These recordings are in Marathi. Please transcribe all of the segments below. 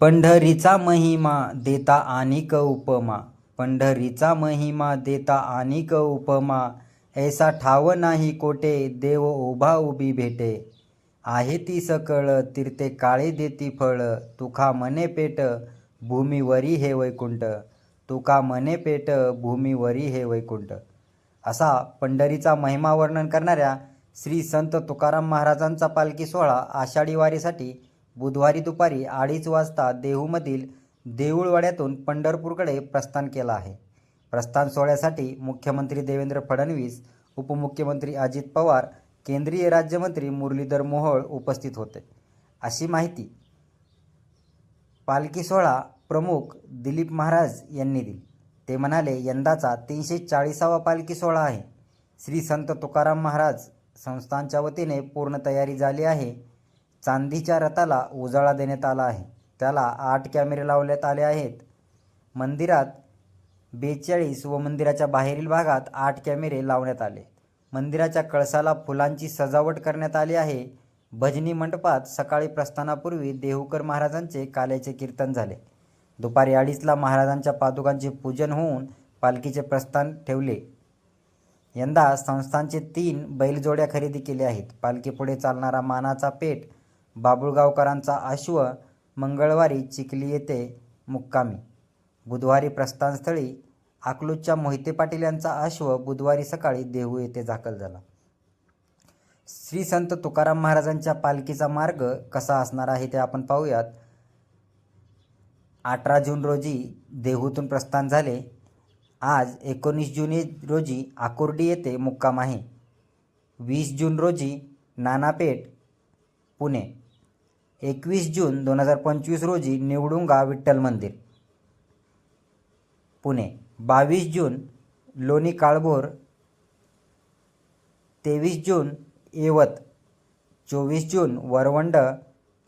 पंढरीचा महिमा देता आणिक उपमा. पंढरीचा महिमा देता आणिक उपमा. ऐसा ठाव नाही कोठे देव उभा उभी भेटे. आहे ती सकळ तीर्थे काळे देती फळ. तुका मने पेट भूमीवरी हे वैकुंठ. तुका मने पेट भूमीवरी हे वैकुंठ. असा पंढरीचा महिमा वर्णन करणाऱ्या श्री संत तुकाराम महाराजांचा पालखी सोहळा आषाढी वारीसाठी बुधवारी दुपारी अडीच वाजता देहूमधील देऊळवाड्यातून पंढरपूरकडे प्रस्थान केला आहे. प्रस्थान सोहळ्यासाठी मुख्यमंत्री देवेंद्र फडणवीस उपमुख्यमंत्री अजित पवार केंद्रीय राज्यमंत्री मुरलीधर मोहोळ उपस्थित होते. अशी माहिती पालखी सोहळा प्रमुख दिलीप महाराज यांनी दिली. ते म्हणाले यंदाचा तीनशे चाळीसावा पालखी सोहळा आहे. श्री संत तुकाराम महाराज संस्थांच्या वतीने पूर्ण तयारी झाली आहे. चांदीच्या रथाला उजाळा देण्यात आला आहे. त्याला आठ कॅमेरे लावण्यात आले आहेत. मंदिरात बेचाळीस व मंदिराच्या बाहेरील भागात आठ कॅमेरे लावण्यात आले. मंदिराच्या कळसाला फुलांची सजावट करण्यात आली आहे. भजनी मंडपात सकाळी प्रस्थानापूर्वी देहूकर महाराजांचे काल्याचे कीर्तन झाले. दुपारी अडीचला महाराजांच्या पादुकांचे पूजन होऊन पालखीचे प्रस्थान ठेवले. यंदा संस्थांचे तीन बैलजोड्या खरेदी केले आहेत. पालखीपुढे चालणारा मानाचा पेठ बाबुळगावकरांचा अश्व मंगळवारी चिखली येथे मुक्कामी. बुधवारी प्रस्थानस्थळी अकलूजच्या मोहिते पाटील यांचा अश्व बुधवारी सकाळी देहू येथे दाखल झाला. श्री संत तुकाराम महाराजांच्या पालखीचा मार्ग कसा असणार आहे ते आपण पाहूयात. अठरा जून रोजी देहूतून प्रस्थान झाले. आज एकोणीस जून रोजी आकुर्डी येथे मुक्काम आहे. वीस जून रोजी नानापेठ पुणे. एकवीस जून दोन हजार पंचवीस रोजी निवडुंगा विठ्ठल मंदिर. पुणे बावीस जून लोणी काळभोर तेवीस जून येवत चोवीस जून वरवंड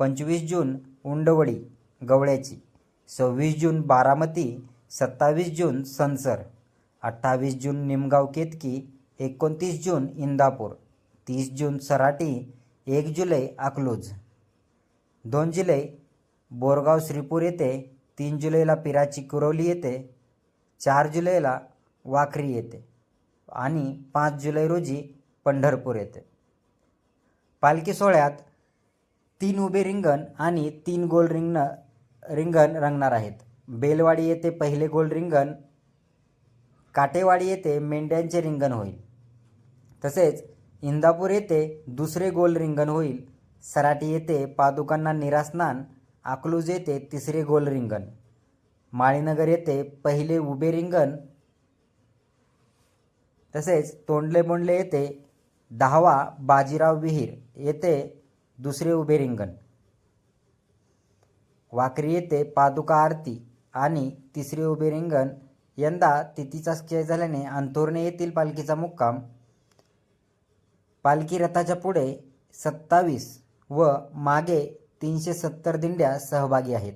पंचवीस जून उंडवडी गवळ्याची सव्वीस जून बारामती सत्तावीस जून सनसर अठ्ठावीस जून निमगाव केतकी एकोणतीस जून इंदापूर तीस जून सराटी एक जुलै अकलूज. दोन जुलै बोरगाव श्रीपूर येथे तीन जुलैला पिराची कुरवली येथे चार जुलैला वाखरी येथे आणि पाच जुलै रोजी पंढरपूर येथे पालखी सोहळ्यात तीन उभे रिंगण आणि तीन गोल रिंगण रिंगण रंगणार आहेत. बेलवाडी येथे पहिले गोल रिंगण काटेवाडी येथे मेंढ्यांचे रिंगण होईल. तसेच इंदापूर येथे दुसरे गोल रिंगण होईल. सराटी येथे पादुकांना निरास्नान अकलूज येथे तिसरे गोल रिंगण. माळीनगर येथे पहिले उभे रिंगण. तसेच तोंडले बोंडले येथे दहावा बाजीराव विहीर येथे दुसरे उभे रिंगण. वाकरी येथे पादुका आरती आणि तिसरे उभे रिंगण. यंदा तिथीचा क्षय झाल्याने अंथोरणे येथील पालखीचा मुक्काम. पालखी रथाच्या पुढे सत्तावीस व मागे तीनशे सत्तर दिंड्या सहभागी आहेत.